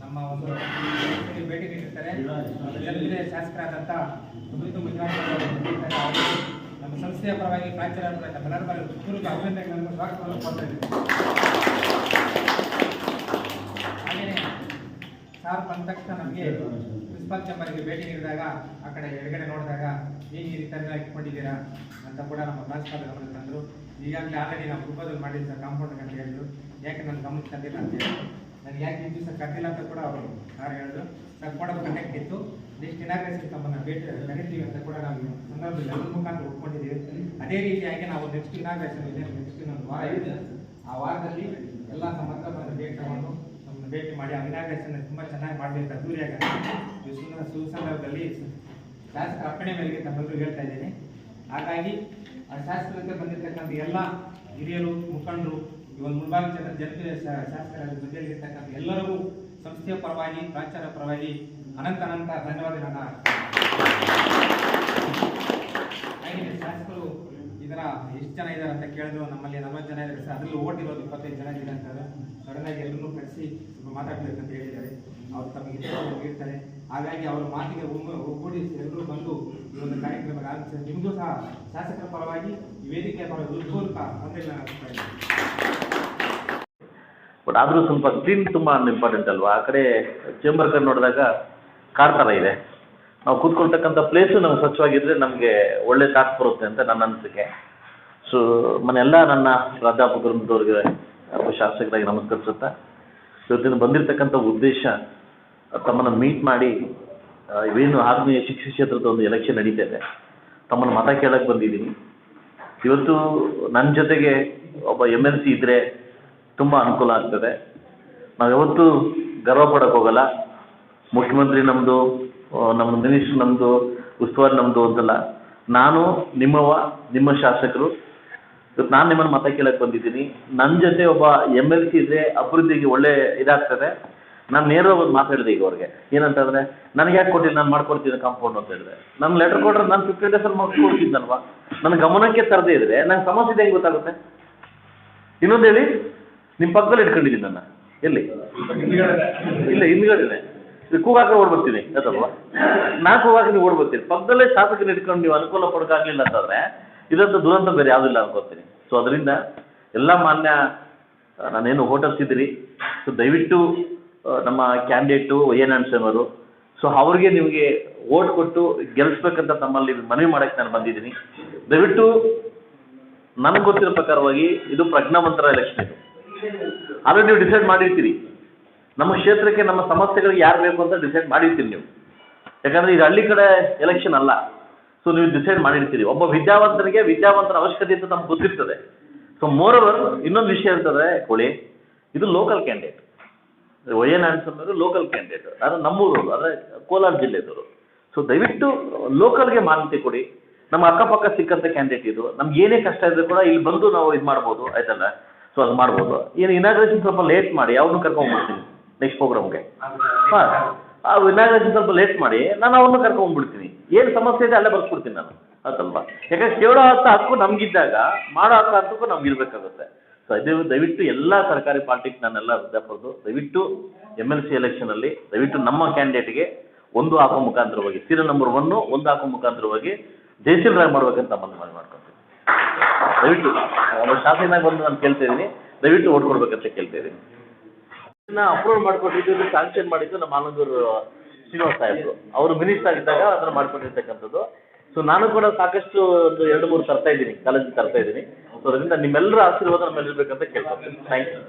ನಮ್ಮ ಒಂದು ಭೇಟಿ ನೀಡಿರ್ತಾರೆ ಶಾಸಕರಾದಂಥ ನಮ್ಮ ಸಂಸ್ಥೆಯ ಪರವಾಗಿ ಪ್ರಾಚಾರ್ಯರ ನಮ್ಮೆಲ್ಲರ ಪರವಾಗಿ ಪೂರ್ವಕ ಅಭಿನಂದನೆಗಳನ್ನು ಸ್ವಾಗತವನ್ನು ಕೊಡ್ತಾ ಹಾಗೆಯೇ ಸಾರ್ ಬಂದ ತಕ್ಷಣ ನಮಗೆ ಪ್ರಿನ್ಸಿಪಾಲ್ ಚೇಂಬರ್ಗೆ ಭೇಟಿ ನೀಡಿದಾಗ, ಆ ಕಡೆ ಎಡಗಡೆ ನೋಡಿದಾಗ, ಏನು ಈ ರೀತಿ ಇಟ್ಕೊಂಡಿದ್ದೀರಾ? ಅಂತ ಕೂಡ ನಮ್ಮ ಪ್ರಾಚಾರ ಗಮನಕ್ಕೆ ತಂದರು. ಈಗಾಗಲೇ ಆಲ್ರೆಡಿ ನಾವು ಗ್ರೂಪದಲ್ಲಿ ಮಾಡಿದ್ದ ಕಾಂಪೌಂಡ್ ಅಂತ ಹೇಳಿದ್ರು. ಯಾಕೆ ನನ್ನ ಗಮನಕ್ಕೆ ತಂದಿಲ್ಲ ಅಂತ ಹೇಳಿದ್ರು. ನನಗೆ ಯಾಕೆ ಈ ದಿವಸ ಕಟ್ಟಿಲ್ಲ ಅಂತ ಕೂಡ ಅವರು ಯಾರು ಹೇಳಿದ್ರು. ಸರ್, ಕೊಡೋದು ಕನೆಕ್ಟ್ ಇತ್ತು ನೆಕ್ಸ್ಟ್ ಇನಾಗ್ರೇಷನ್ ತಮ್ಮನ್ನ ಭೇಟಿ ನಡೀತೀವಿ ಅಂತ ಕೂಡ ನಾವು ಸಂದರ್ಭದಲ್ಲಿ ಅದ್ರ ಮುಖಾಂತರ ಒಪ್ಕೊಂಡಿದ್ದೀವಿ. ಅದೇ ರೀತಿಯಾಗಿ ನಾವು ನೆಕ್ಸ್ಟ್ ಇನಾಗ್ರೇಷನ್ ಇದೆ. ನೆಕ್ಸ್ಟ್ ಇನ್ನೊಂದು ವಾರ ಇದೆ. ಆ ವಾರದಲ್ಲಿ ಎಲ್ಲ ಸಂಬಂಧ ಬಂದು ತಗೊಂಡು ನಮ್ಮನ್ನು ಭೇಟಿ ಮಾಡಿ ಆ ಇನಾಗ್ರೇಷನ್ ತುಂಬ ಚೆನ್ನಾಗಿ ಮಾಡಬೇಕು ಅದ್ದೂರಿಯಾಗಿ ಸುಸಂದರ್ಭದಲ್ಲಿ ಶಾಸಕ ಅಪ್ಪಣೆ ಮೇಲೆ ತಮ್ಮೆಲ್ಲರೂ ಹೇಳ್ತಾ ಇದ್ದೀನಿ. ಹಾಗಾಗಿ ಆ ಶಾಸಕರಂತೆ ಬಂದಿರತಕ್ಕಂಥ ಎಲ್ಲ ಹಿರಿಯರು, ಮುಖಂಡರು ಒಂದು ಮುಲ್ಬಾಗಿ ಜನ ಜನಪ್ರಿಯ ಶಾಸಕರಾಗಿ ಶಾಸಕರ ಜೊತೆಯಲ್ಲಿರ್ತಕ್ಕಂಥ ಎಲ್ಲರಿಗೂ ಸಂಸ್ಥೆಯ ಪರವಾಗಿ, ಪ್ರಾಚಾರ ಪರವಾಗಿ ಅನಂತ ಅನಂತ ಧನ್ಯವಾದಗಳನ್ನ ಹಾಗೆ ಶಾಸಕರು ಇದರ ಎಷ್ಟು ಜನ ಇದ್ದಾರೆ ಅಂತ ಕೇಳಿದ್ರು, ನಮ್ಮಲ್ಲಿ ನಲವತ್ತು ಜನ ಇದ್ದಾರೆ ಸರ್. ಅದರಲ್ಲಿ ಓಟ್ ಇರೋದು ಇಪ್ಪತ್ತೈದು ಜನ ಇದೆ ಅಂತಾರೆ ಸಡನ್ ಆಗಿ ಎಲ್ಲರನ್ನೂ ಕರೆಸಿ ಮಾತಾಡ್ಬೇಕು ಅಂತ ಹೇಳಿದ್ದಾರೆ. ಅವ್ರು ತಮಗೆ ಹೇಳ್ತಾರೆ ನೀಡ್ತಾರೆ. ಹಾಗಾಗಿ ಅವರ ಮಾತಿಗೆ ಒಗ್ಗೂಡಿ ಎಲ್ಲರೂ ಬಂದು ಈ ಒಂದು ಕಾರ್ಯಕ್ರಮ ನಿಮಗೂ ಸಹ ಶಾಸಕರ ಪರವಾಗಿ ವೇದಿಕೆಯ ಪರವಾಗಿ ವಂದನೆಗಳನ್ನ ಅರ್ಪಿಸ್ತಾ ಇದ್ದೀನಿ. ಬಟ್ ಆದರೂ ಸ್ವಲ್ಪ ಕ್ಲೀನ್ ತುಂಬ ಇಂಪಾರ್ಟೆಂಟ್ ಅಲ್ವಾ? ಆ ಕಡೆ ಚೇಂಬರ್ ಕಡೆ ನೋಡಿದಾಗ ಕಾರ್ ಥರ ಇದೆ. ನಾವು ಕೂತ್ಕೊಳ್ತಕ್ಕಂಥ ಪ್ಲೇಸು ನಮ್ಗೆ ಸ್ವಚ್ಛವಾಗಿದ್ದರೆ ನಮಗೆ ಒಳ್ಳೆ ಕಾಸ್ ಬರುತ್ತೆ ಅಂತ ನನ್ನ ಅನಿಸಿಕೆ. ಸೊ ಮನೆಲ್ಲ ನನ್ನ ಹಾಗೂ ಶಾಸಕರಾಗಿ ನಮಸ್ಕರಿಸುತ್ತಾ, ಇವತ್ತಿನ ಬಂದಿರತಕ್ಕಂಥ ಉದ್ದೇಶ ತಮ್ಮನ್ನು ಮೀಟ್ ಮಾಡಿ ಇವೇನು ಆತ್ಮೀಯ ಶಿಕ್ಷಣ ಕ್ಷೇತ್ರದ ಒಂದು ಎಲೆಕ್ಷನ್ ನಡೀತಾ ಇದೆ. ತಮ್ಮನ್ನು ಮತ ಕೇಳಕ್ಕೆ ಬಂದಿದ್ದೀನಿ. ಇವತ್ತು ನನ್ನ ಜೊತೆಗೆ ಒಬ್ಬ ಎಂ ಎಲ್ ಸಿ ಇದ್ದರೆ ತುಂಬ ಅನುಕೂಲ ಆಗ್ತದೆ. ನಾವು ಯಾವತ್ತೂ ಗರ್ವ ಪಡಕ್ಕೆ ಹೋಗಲ್ಲ. ಮುಖ್ಯಮಂತ್ರಿ ನಮ್ಮದು ನಮ್ಮ ಮಿನಿಸ್ಟ್ರ್ ನಮ್ಮದು ಉಸ್ತುವಾರಿ ನಮ್ದು ಅಂತಲ್ಲ. ನಾನು ನಿಮ್ಮವ ನಿಮ್ಮ ಶಾಸಕರು, ನಾನು ನಿಮ್ಮನ್ನು ಮತ ಕೇಳಕ್ಕೆ ಬಂದಿದ್ದೀನಿ. ನನ್ನ ಜೊತೆ ಒಬ್ಬ ಎಂ ಎಲ್ ಸಿ ಇದ್ರೆ ಅಭಿವೃದ್ಧಿಗೆ ಒಳ್ಳೆ ಇದಾಗ್ತದೆ. ನಾನು ನೇರವಾಗಿ ಒಂದು ಮಾತಾಡಿದೆ ಈಗ ಅವ್ರಿಗೆ. ಏನಂತಂದ್ರೆ ನನಗೆ ಯಾಕೆ ಕೊಟ್ಟಿಲ್ಲ? ನಾನು ಮಾಡ್ಕೊಡ್ತೀನಿ ಕಾಂಪೌಂಡ್ ಅಂತ ಹೇಳಿದೆ ನನ್ನ ಲೆಟರ್ ಕೊಟ್ಟರೆ ನಾನು ಫಿಫ್ಟೀನ್ ಡೇಸಲ್ಲಿ ಮಾಡ್ಕೊಡ್ತಿದ್ದಲ್ವಾ ನನ್ನ ಗಮನಕ್ಕೆ ತರದೇ ಇದ್ರೆ, ನಂಗೆ ಸಮಸ್ಯೆ ಇದೆ ಹೆಂಗೆ ಗೊತ್ತಾಗುತ್ತೆ? ಇನ್ನೊಂದು ಹೇಳಿ. ನಿಮ್ಮ ಪಕ್ಕದಲ್ಲಿ ಇಟ್ಕೊಂಡಿದ್ದೀನಿ ನನ್ನ. ಎಲ್ಲಿ? ಇಲ್ಲ ಇದು ಕೂಗಾಕ ಓಡ್ಬರ್ತೀನಿ ಅದಲ್ವಾ ನಾ ಕೂಗಾಕ ನೀವು ಓಡ್ಬರ್ತೀನಿ. ಪಕ್ಕದಲ್ಲೇ ಶಾಸಕರು ಇಟ್ಕೊಂಡು ನೀವು ಅನುಕೂಲ ಪಡೋಕ್ಕಾಗಲಿಲ್ಲ ಅಂತಂದರೆ ಇದಂತ ದುರಂತ ಬೇರೆ ಯಾವುದಿಲ್ಲ ಅನ್ಕೋತೀನಿ. ಸೊ ಅದರಿಂದ ಎಲ್ಲ ಮಾನ್ಯ ನಾನೇನು ಹೋಟೆಲ್ಸ್ ಇದ್ದೀರಿ ಸೊ ದಯವಿಟ್ಟು ನಮ್ಮ ಕ್ಯಾಂಡಿಡೇಟು ಎನ್ ಅವರು ಸೊ ಅವ್ರಿಗೆ ನಿಮಗೆ ಓಟ್ ಕೊಟ್ಟು ಗೆಲ್ಲಿಸ್ಬೇಕಂತ ತಮ್ಮಲ್ಲಿ ಮನವಿ ಮಾಡಕ್ಕೆ ನಾನು ಬಂದಿದ್ದೀನಿ. ದಯವಿಟ್ಟು, ನನಗೆ ಗೊತ್ತಿರೋ ಪ್ರಕಾರವಾಗಿ ಇದು ಪ್ರಜ್ಞಾವಂತರ ಎಲೆಕ್ಷನ್ ಇದು. ಆಲ್ರೆಡಿ ನೀವು ಡಿಸೈಡ್ ಮಾಡಿರ್ತೀರಿ. ನಮ್ಮ ಕ್ಷೇತ್ರಕ್ಕೆ ನಮ್ಮ ಸಮಸ್ಯೆಗಳಿಗೆ ಯಾರು ಬೇಕು ಅಂತ ಡಿಸೈಡ್ ಮಾಡಿರ್ತೀರಿ ನೀವು. ಯಾಕಂದ್ರೆ ಇದು ಹಳ್ಳಿ ಕಡೆ ಎಲೆಕ್ಷನ್ ಅಲ್ಲ. ಸೊ ನೀವು ಡಿಸೈಡ್ ಮಾಡಿರ್ತೀರಿ. ಒಬ್ಬ ವಿದ್ಯಾವಂತನಿಗೆ ವಿದ್ಯಾವಂತರ ಅವಶ್ಯಕತೆ ಅಂತ ನಮ್ಗೆ ಗೊತ್ತಿರ್ತದೆ. ಸೊ ಮೋರ್ ಓವರ್ ಇನ್ನೊಂದು ವಿಷಯ ಇರ್ತದೆ ಕೋಳಿ, ಇದು ಲೋಕಲ್ ಕ್ಯಾಂಡಿಡೇಟ್ ಎನ್ ಅವರು ಲೋಕಲ್ ಕ್ಯಾಂಡಿಡೇಟ್ ಅದು ನಮ್ಮೂರು ಅಂದ್ರೆ ಕೋಲಾರ ಜಿಲ್ಲೆದವರು. ಸೊ ದಯವಿಟ್ಟು ಲೋಕಲ್ಗೆ ಮಾನ್ಯತೆ ಕೊಡಿ. ನಮ್ಮ ಅಕ್ಕಪಕ್ಕ ಸಿಕ್ಕಂತ ಕ್ಯಾಂಡಿಡೇಟ್ ಇದು. ನಮ್ಗೆ ಏನೇ ಕಷ್ಟ ಇದ್ರೂ ಕೂಡ ಇಲ್ಲಿ ಬಂದು ನಾವು ಇದು ಮಾಡ್ಬೋದು, ಆಯ್ತಲ್ಲ? ಸೊ ಅದು ಮಾಡ್ಬೋದು. ಏನು ಇನಾಗ್ರೇಷನ್ ಸ್ವಲ್ಪ ಲೇಟ್ ಮಾಡಿ ಅವ್ರನ್ನೂ ಕರ್ಕೊಂಡ್ಬಿಡ್ತೀನಿ ನೆಕ್ಸ್ಟ್ ಪ್ರೋಗ್ರಾಮ್ಗೆ ಹಾಂ, ಆ ಇನಾಗ್ರೇಷನ್ ಸ್ವಲ್ಪ ಲೇಟ್ ಮಾಡಿ, ನಾನು ಅವ್ರನ್ನ ಕರ್ಕೊಂಡ್ಬಿಡ್ತೀನಿ ಏನು ಸಮಸ್ಯೆ ಇದೆ ಅಲ್ಲೇ ಬರ್ಸ್ಬಿಡ್ತೀನಿ ನಾನು. ಅದಲ್ವಾ? ಯಾಕಂದ್ರೆ ಕೇಳೋ ಹತ್ತ ಹಕ್ಕು ನಮಗಿದ್ದಾಗ, ಮಾಡೋ ಹತ್ತ ಹತ್ತಕ್ಕೂ ನಮ್ಗೆ ಇರಬೇಕಾಗುತ್ತೆ. ಸೊ ಇದು ದಯವಿಟ್ಟು ಎಲ್ಲ ಸರ್ಕಾರಿ ಪಾರ್ಟಿಗೆ ನಾನೆಲ್ಲ ಬರೆದು ದಯವಿಟ್ಟು ಎಂ ಎಲ್ ಸಿ ಎಲೆಕ್ಷನಲ್ಲಿ ದಯವಿಟ್ಟು ನಮ್ಮ ಕ್ಯಾಂಡಿಡೇಟ್ಗೆ ಒಂದು ಹಾಕೋ ಮುಖಾಂತರವಾಗಿ ಸೀರಿಯಲ್ ನಂಬರ್ ಒನ್ನು ಒಂದು ಹಾಕೋ ಮುಖಾಂತರವಾಗಿ ಜಯಶೀಲರಾಗಿ ಮಾಡ್ಬೇಕಂತ ಮನವಿ ಮಾಡ್ಕೊತೀನಿ ದಯವಿಟ್ಟು ಒಬ್ಬ ಶಾಸಕನಾಗಿ ಬಂದು ನಾನು ಕೇಳ್ತಾ ಇದ್ದೀನಿ. ದಯವಿಟ್ಟು ಓಟ್ ಕೊಡ್ಬೇಕಂತ ಕೇಳ್ತಾ ಇದ್ದೀನಿ. ಇದನ್ನ ಅಪ್ರೂವ್ ಮಾಡಿಕೊಟ್ಟಿದ್ದು ಸ್ಯಾಂಕ್ಷನ್ ಮಾಡಿದ್ದು ನಮ್ಮ ಆನಂದೂರು ಶ್ರೀನಿವಾಸ ಸಾಹೇಬರು. ಅವರು ಮಿನಿಸ್ಟರ್ ಆಗಿದ್ದಾಗ ಅದನ್ನ ಮಾಡ್ಕೊಂಡಿರ್ತಕ್ಕಂಥದ್ದು. ಸೊ ನಾನು ಕೂಡ ಸಾಕಷ್ಟು ಒಂದು ಎರಡು ಮೂರು ತರ್ತಾ ಇದ್ದೀನಿ ಕಾಲೇಜಿಗೆ ತರ್ತಾ ಇದ್ದೀನಿ. ಸೊ ಅದರಿಂದ ನಿಮ್ಮೆಲ್ಲರ ಆಶೀರ್ವಾದ ನಮ್ಮಲ್ಲಿರ್ಬೇಕಂತ ಕೇಳ್ಕೊತೀನಿ ಥ್ಯಾಂಕ್ ಯು